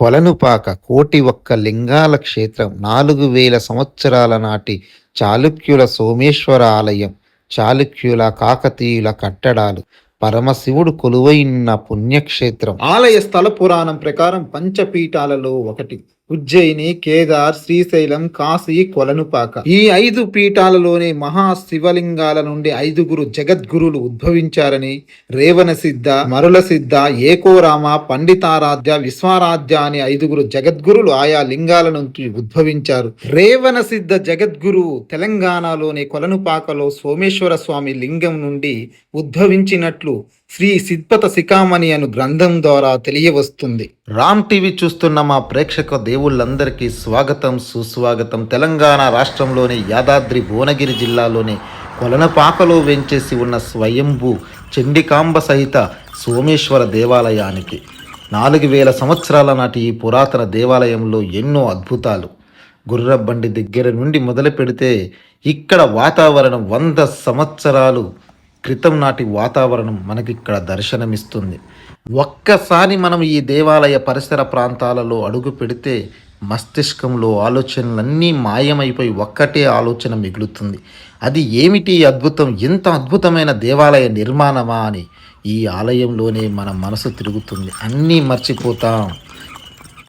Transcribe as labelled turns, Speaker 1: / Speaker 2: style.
Speaker 1: కొలనుపాక కోటి ఒక్క లింగాల క్షేత్రం నాలుగు వేల సంవత్సరాల నాటి చాళుక్యుల సోమేశ్వర ఆలయం చాళుక్యుల కాకతీయుల కట్టడాలు పరమశివుడు కొలువైన పుణ్యక్షేత్రం. ఆలయ స్థల పురాణం ప్రకారం పంచపీఠాలలో ఒకటి. ఉజ్జయిని కేదార్ శ్రీశైలం కాశీ కొలనుపాక. ఈ ఐదు పీఠాలలోని మహా శివలింగాల నుండి ఐదుగురు జగద్గురులు ఉద్భవించారని రేవణ సిద్ధ మరుల సిద్ధ ఏకోరామ పండితారాధ్య విశ్వారాధ్య అనే ఐదుగురు జగద్గురులు ఆయా లింగాల నుంచి ఉద్భవించారు. రేవణ సిద్ధ జగద్గురువు తెలంగాణలోని కొలనుపాకలో సోమేశ్వర స్వామి లింగం నుండి ఉద్భవించినట్లు శ్రీ సిద్పత శిఖామణి అను గ్రంథం ద్వారా తెలియవస్తుంది. రామ్ టీవీ చూస్తున్న మా ప్రేక్షక దేవుళ్ళందరికీ స్వాగతం సుస్వాగతం. తెలంగాణ రాష్ట్రంలోని యాదాద్రి భువనగిరి జిల్లాలోని కొలనపాకలో వెంచేసి ఉన్న స్వయంభూ చండికాంబ సహిత సోమేశ్వర దేవాలయానికి నాలుగు వేల సంవత్సరాల నాటి ఈ పురాతన దేవాలయంలో ఎన్నో అద్భుతాలు. గుర్రబండి దగ్గర నుండి మొదలు పెడితే ఇక్కడ వాతావరణం వంద సంవత్సరాలు క్రితం నాటి వాతావరణం మనకి ఇక్కడ దర్శనమిస్తుంది. ఒక్కసారి మనం ఈ దేవాలయ పరిసర ప్రాంతాలలో అడుగు పెడితే మస్తిష్కంలో ఆలోచనలన్నీ మాయమైపోయి ఒక్కటే ఆలోచన మిగులుతుంది. అది ఏమిటి అద్భుతం? ఎంత అద్భుతమైన దేవాలయ నిర్మాణమా అని ఈ ఆలయంలోనే మన మనసు తిరుగుతుంది. అన్నీ మర్చిపోతాం.